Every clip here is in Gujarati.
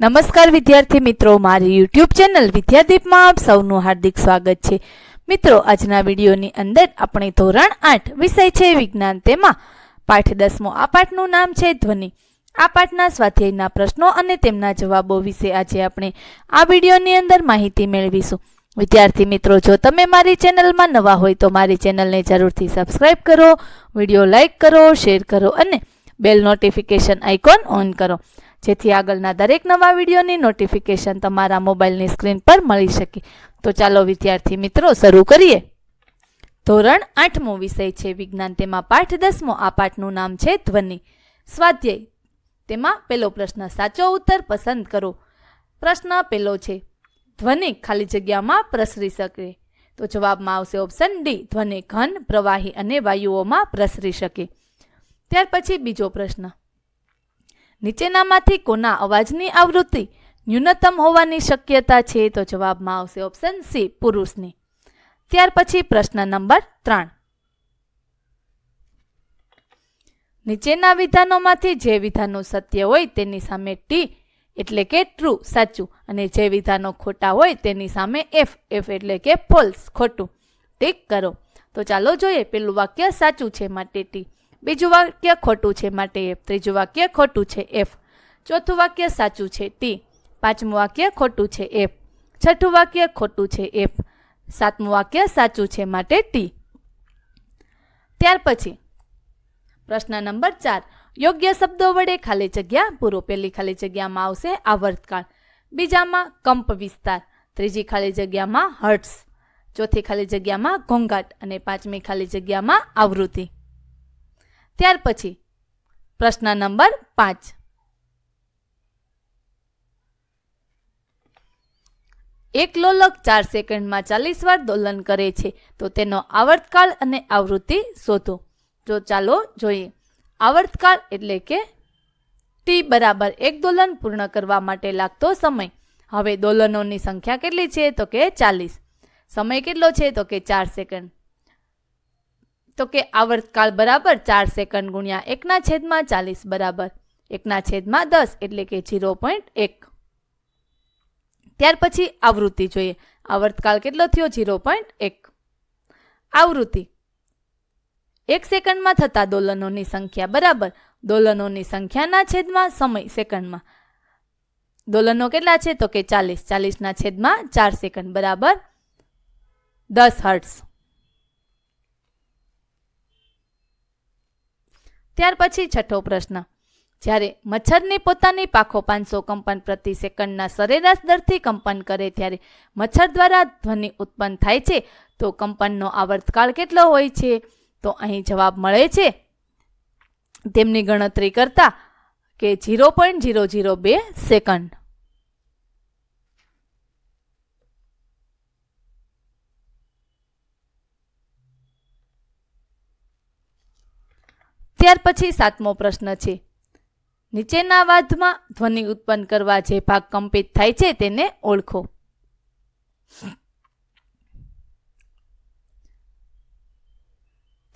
નમસ્કાર વિદ્યાર્થી મિત્રો, મારી યુટ્યુબ ચેનલ વિદ્યાદીપમાં આપ સૌનું હાર્દિક સ્વાગત છે. મિત્રો, આજના વિડીયોની અંદર આપણે ધોરણ આઠ વિષય છે વિજ્ઞાન તેમાં. પાઠ દસમો, આ પાઠનું નામ છે ધ્વનિ. આ પાઠના સ્વાધ્યાયના પ્રશ્નો અને તેમના જવાબો વિશે આજે આપણે આ વિડીયોની અંદર માહિતી મેળવીશું. વિદ્યાર્થી મિત્રો, જો તમે મારી ચેનલમાં નવા હોય તો મારી ચેનલને જરૂરથી સબસ્ક્રાઇબ કરો, વીડિયો લાઇક કરો, શેર કરો અને બેલ નોટિફિકેશન આઇકોન ઓન કરો. જેથી આગળના દરેક નવા વિડીયોની નોટિફિકેશન તમારા મોબાઈલની સ્ક્રીન પર મળી શકે. તો ચાલો વિદ્યાર્થી મિત્રો, શરૂ કરીએ. ધોરણ આઠમો વિષય છે, વિજ્ઞાન. તેમાં પાઠ દસમો, આ પાઠનું નામ છે ધ્વનિ. સ્વાધ્યાય. તેમાં પેલો પ્રશ્ન, સાચો ઉત્તર પસંદ કરો. પ્રશ્ન પેલો છે, ધ્વનિ ખાલી જગ્યામાં પ્રસરી શકે. તો જવાબમાં આવશે ઓપ્શન ડી ધ્વનિ ઘન, પ્રવાહી અને વાયુઓમાં પ્રસરી શકે. ત્યાર પછી બીજો પ્રશ્ન નીચેનામાંથી કોના અવાજની આવૃત્તિ ન્યૂનતમ હોવાની શક્યતા છે તો જવાબમાં આવશે ઓપ્શન સી પુરુષની. ત્યાર પછી પ્રશ્ન નંબર ત્રણ. નીચેના વિધાનોમાંથી જે વિધાનો સત્ય હોય તેની સામે ટી એટલે કે ટ્રુ સાચું અને જે વિધાનો ખોટા હોય તેની સામે એફ એફ એટલે કે ફોલ્સ ખોટું. ટીક કરો. તો ચાલો જોઈએ, પેલું વાક્ય સાચું છે માટે ટી બીજું વાક્ય ખોટું છે માટે એફ ત્રીજું વાક્ય ખોટું છે એફ ચોથું વાક્ય સાચું છે ટી પાંચમું વાક્ય ખોટું છે એફ છઠ્ઠું વાક્ય ખોટું છે એફ સાતમું વાક્ય સાચું છે માટે ટી ત્યાર પછી, પ્રશ્ન નંબર ચાર, યોગ્ય શબ્દો વડે ખાલી જગ્યા પૂરો. પેલી ખાલી જગ્યામાં આવશે આવર્તકાળ. બીજામાં કંપ વિસ્તાર. ત્રીજી ખાલી જગ્યામાં હર્ટ્સ ચોથી ખાલી જગ્યામાં ઘોંઘાટ. અને પાંચમી ખાલી જગ્યામાં આવૃત્તિ. ત્યાર પછી પ્રશ્ન નંબર પાંચ. એક લોલક ચાર સેકન્ડમાં ચાલીસ વાર દોલન કરે છે, તો તેનો આવર્તકાળ અને આવૃત્તિ શોધો. જો ચાલો જોઈએ. આવર્તકાળ એટલે કે ટી બરાબર એક દોલન પૂર્ણ કરવા માટે લાગતો સમય. હવે દોલનોની સંખ્યા કેટલી છે? તો કે ચાલીસ. સમય કેટલો છે? તો કે ચાર સેકન્ડ. તો કે આવર્તકાળ બરાબર ચાર સેકન્ડ ગુણ્યા એકના છેદમાં ચાલીસ બરાબર. એકના છેદમાં દસ એટલે કે ઝીરો પોઈન્ટ એક. ત્યાર પછી આવૃત્તિ જોઈએ. આવર્તકાળ કેટલો થયો? ઝીરો પોઈન્ટ એક. આવૃત્તિ. એક સેકન્ડમાં થતા દોલનોની સંખ્યા બરાબર. દોલનોની સંખ્યાના છેદમાં સમય સેકન્ડમાં. દોલનો કેટલા છે? તો કે ચાલીસ. ચાલીસના છેદમાં ચાર સેકન્ડ બરાબર. દસ હર્ટ્સ ત્યાર પછી છઠ્ઠો પ્રશ્ન. જ્યારે મચ્છરની પોતાની પાખો પાંચસો કંપન પ્રતિ સેકન્ડના સરેરાશ દરથી કંપન કરે ત્યારે મચ્છર દ્વારા ધ્વનિ ઉત્પન્ન થાય છે, તો કંપનનો આવર્તકાળ કેટલો હોય છે? તો અહીં જવાબ મળે છે તેમની ગણતરી કરતા કે ઝીરો પોઈન્ટ ઝીરો ઝીરો બે સેકન્ડ. ત્યાર પછી સાતમો પ્રશ્ન છે. નીચેના વાદમાં ધ્વનિ ઉત્પન્ન કરવા જે ભાગ કંપિત થાય છે તેને ઓળખો.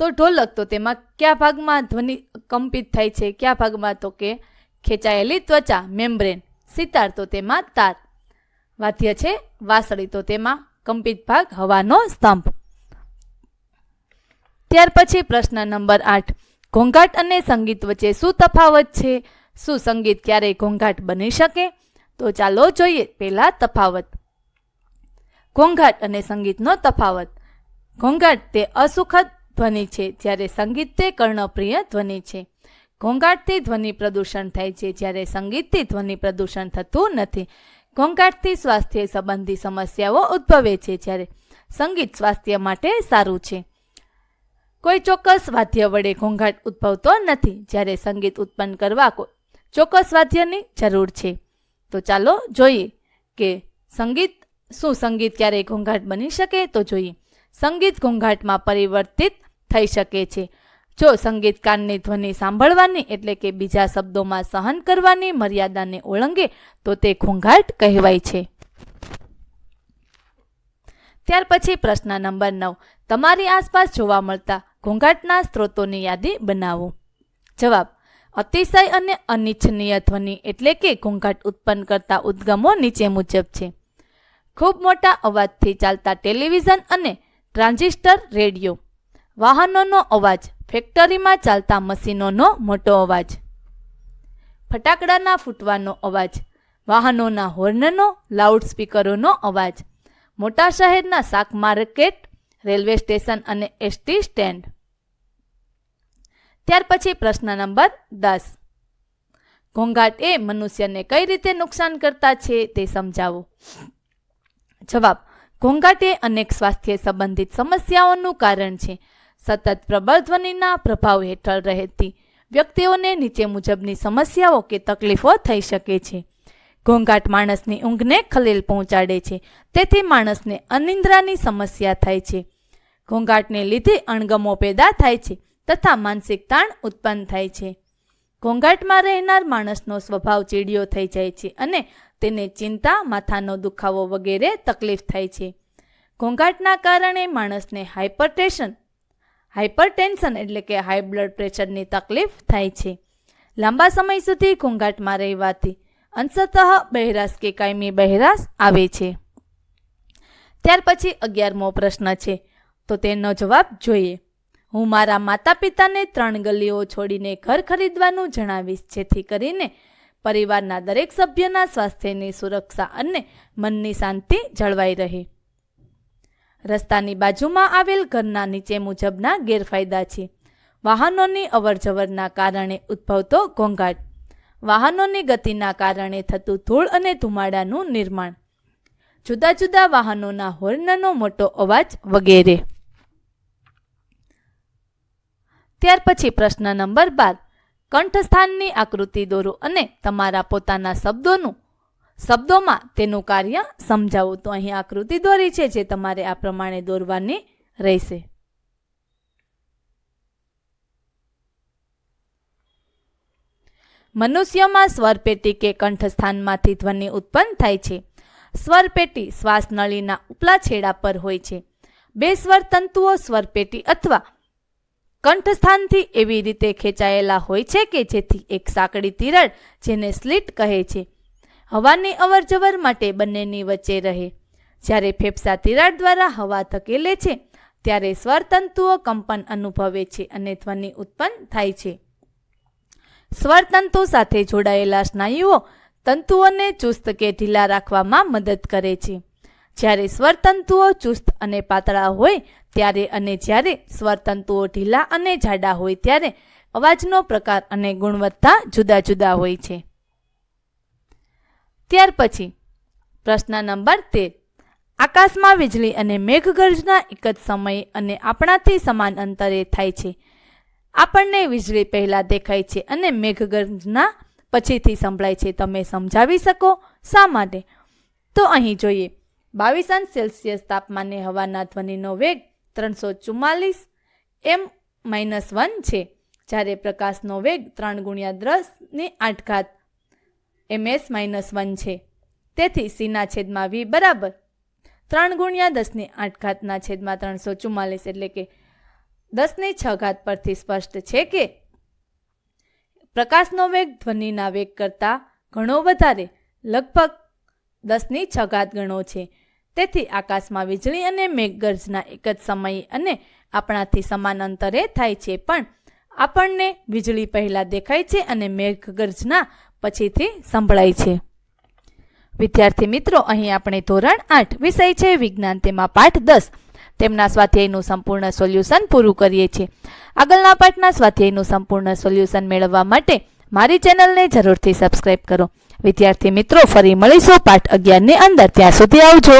તો ઢોલક તો તેમાં કયા ભાગમાં ધ્વનિ કંપિત થાય છે? કયા ભાગમાં? તો કે ખેંચાયેલી ત્વચા, મેમ્બ્રેન, સિતાર તો તેમાં તાર. વાદ્ય છે વાસળી તો તેમાં કંપિત ભાગ હવાનો સ્તંભ. ત્યાર પછી પ્રશ્ન નંબર આઠ. ઘોંઘાટ અને સંગીત વચ્ચે શું તફાવત છે? શું સંગીત ક્યારેય ઘોંઘાટ બની શકે? તો ચાલો જોઈએ પહેલાં તફાવત. ઘોંઘાટ અને સંગીતનો તફાવત. ઘોંઘાટ તે અસુખદ ધ્વનિ છે જ્યારે સંગીત તે કર્ણપ્રિય ધ્વનિ છે. ઘોંઘાટથી ધ્વનિ પ્રદૂષણ થાય છે જ્યારે સંગીતથી ધ્વનિ પ્રદૂષણ થતું નથી. ઘોંઘાટથી સ્વાસ્થ્ય સંબંધી સમસ્યાઓ ઉદ્ભવે છે જ્યારે સંગીત સ્વાસ્થ્ય માટે સારું છે. કોઈ ચોક્કસ વાદ્ય વડે ઘોંઘાટ ઉદ્ભવતો નથી, જ્યારે સંગીત ઉત્પન્ન કરવા ચોક્કસ વાદ્યની જરૂર છે. તો ચાલો જોઈએ કે સંગીત, શું સંગીત ક્યારેય ઘોંઘાટ બની શકે? તો જોઈએ, સંગીત ઘોંઘાટમાં પરિવર્તિત થઈ શકે છે. જો સંગીતકારની ધ્વનિ સાંભળવાની એટલે કે બીજા શબ્દોમાં સહન કરવાની મર્યાદાને ઓળંગે, તો તે ઘોંઘાટ કહેવાય છે. ત્યાર પછી પ્રશ્ન નંબર નવ. તમારી આસપાસ જોવા મળતા ઘોંઘાટના સ્ત્રોતોની યાદી બનાવો. જવાબ, અતિશય અને અનિચ્છનીય ધ્વનિ એટલે કે ઘોંઘાટ ઉત્પન્ન કરતા ઉદ્ગમો નીચે મુજબ છે. ખૂબ મોટા અવાજથી ચાલતા ટેલિવિઝન અને ટ્રાન્ઝિસ્ટર રેડિયો. વાહનોનો અવાજ, ફેક્ટરીમાં ચાલતા મશીનોનો મોટો અવાજ. ફટાકડાના ફૂટવાનો અવાજ, વાહનોના હોર્નનો, લાઉડસ્પીકરોનો અવાજ. મોટા શહેરના શાક માર્કેટ રેલવે સ્ટેશન અને એસટી સ્ટેન્ડ. ત્યાર પછી પ્રશ્ન નંબર દસ. ઘોંઘાટ એ મનુષ્યને કઈ રીતે નુકસાન કરતા છે તે સમજાવો. જવાબ, ઘોંઘાટ એ અનેક સ્વાસ્થ્ય સંબંધિત સમસ્યાઓનું કારણ છે. સતત પ્રબળ ધ્વનિના પ્રભાવ હેઠળ રહેતી વ્યક્તિઓને નીચે મુજબની સમસ્યાઓ કે તકલીફો થઈ શકે છે. ઘોંઘાટ માણસની ઊંઘને ખલેલ પહોંચાડે છે. તેથી માણસને અનિંદ્રાની સમસ્યા થાય છે. ઘોંઘાટને લીધે અણગમો પેદા થાય છે તથા માનસિક તાણ ઉત્પન્ન થાય છે. ઘોંઘાટમાં રહેનાર માણસનો સ્વભાવ ચીડિયો થઈ જાય છે અને તેને ચિંતા, માથાનો દુખાવો વગેરે તકલીફ થાય છે. ઘોંઘાટના કારણે માણસને હાઇપરટેશન હાઇપરટેન્શન એટલે કે હાઈ બ્લડ પ્રેશરની તકલીફ થાય છે. લાંબા સમય સુધી ઘોંઘાટમાં રહેવાથી અંશતઃ બહેરાશ કે કાયમી બહેરાશ આવે છે. ત્યાર પછી અગિયારમો પ્રશ્ન છે, તો તેનો જવાબ જોઈએ. હું મારા માતા પિતાને ત્રણ ગલીઓ છોડીને ઘર ખરીદવાનું જણાવીશ, જેથી કરીને પરિવારના દરેક સભ્યના સ્વાસ્થ્યની સુરક્ષા અને મનની શાંતિ જળવાઈ રહે. રસ્તાની બાજુમાં આવેલ ઘરના નીચે મુજબના ગેરફાયદા છે. વાહનોની અવરજવરના કારણે ઉદ્ભવતો ઘોંઘાટ. વાહનોની ગતિના કારણે થતું ધૂળ અને ધુમાડાનું નિર્માણ. જુદા જુદા વાહનોના હોર્નનો મોટો અવાજ વગેરે. ત્યાર પછી પ્રશ્ન નંબર બાર. કંઠસ્થાનની આકૃતિ દોરો અને તમારા પોતાના શબ્દોનું, શબ્દોમાં તેનું કાર્ય સમજાવો. તો અહીં આકૃતિ દોરી છે જે તમારે આ પ્રમાણે દોરવાની રહેશે. મનુષ્યમાં સ્વરપેટી કે કંઠસ્થાનમાંથી ધ્વનિ ઉત્પન્ન થાય છે. સ્વરપેટી શ્વાસનળીના ઉપલા છેડા પર હોય છે. બે સ્વર તંતુઓ સ્વરપેટી અથવા કંઠસ્થાનથી એવી રીતે ખેંચાયેલા હોય છે કે જેથી એક સાંકડી તિરળ જેને સ્લિટ કહે છે. હવાની અવરજવર માટે બંનેની વચ્ચે રહે. જ્યારે ફેફસા તિરાડ દ્વારા હવા ધકેલે છે, ત્યારે સ્વરતંતુઓ કંપન અનુભવે છે અને ધ્વનિ ઉત્પન્ન થાય છે. સ્વરતંતુ સાથે જોડાયેલા સ્નાયુઓ તંતુઓને ચુસ્ત કે ઢીલા રાખવામાં મદદ કરે છે. જ્યારે સ્વરતંતુઓ ચુસ્ત અને પાતળા હોય ત્યારે અને જ્યારે સ્વરતંતુઓ ઢીલા અને જાડા હોય ત્યારે અવાજનો પ્રકાર અને ગુણવત્તા જુદા જુદા હોય છે. ત્યાર પછી, પ્રશ્ન નંબર તેર. આકાશમાં વીજળી અને મેઘગર્જના એક જ સમયે અને આપણાથી સમાન અંતરે થાય છે. આપણને વીજળી પહેલાં દેખાય છે અને મેઘગર્જના પછીથી સંભળાય છે. તમે સમજાવી શકો શા માટે? તો અહીં જોઈએ. બાવીસ અંશ સેલ્સિયસ તાપમાને હવાના ધ્વનિનો વેગ ત્રણસો ચુમ્માલીસ એમ માઇનસ વન છે. જ્યારે પ્રકાશનો વેગ ત્રણ ગુણ્યા દસની આઠ ઘાત એમએસ માઇનસ વન છે. તેથી સીના છેદમાં વી બરાબર ત્રણ ગુણ્યા દસની આઠ ઘાતના છેદમાં ત્રણસો ચુમ્માલીસ એટલે કે દસની છ ઘાત પરથી સ્પષ્ટ છે કે પ્રકાશનો વેગ ધ્વનિના વેગ કરતાં ઘણો વધારે, લગભગ દસની છ ઘાત ગણો છે. તેથી આકાશમાં વીજળી અને મેઘગર્જના એક જ સમયે અને આપણાથી સમાન અંતરે થાય છે. પણ આપણને વીજળી પહેલાં દેખાય છે અને મેઘગર્જના પછીથી સંભળાય છે. વિદ્યાર્થી મિત્રો, અહીં આપણે ધોરણ આઠ વિષય છે. વિજ્ઞાન તેમાં પાઠ દસ. તેમના સ્વાધ્યાયનું સંપૂર્ણ સોલ્યુશન પૂરું કરીએ છીએ. આગળના પાઠના સ્વાધ્યાયનું સંપૂર્ણ સોલ્યુશન મેળવવા માટે મારી ચેનલને જરૂરથી સબસ્ક્રાઇબ કરો. વિદ્યાર્થી મિત્રો, ફરી મળીશું પાઠ અગિયારની અંદર. ત્યાં સુધી આવજો.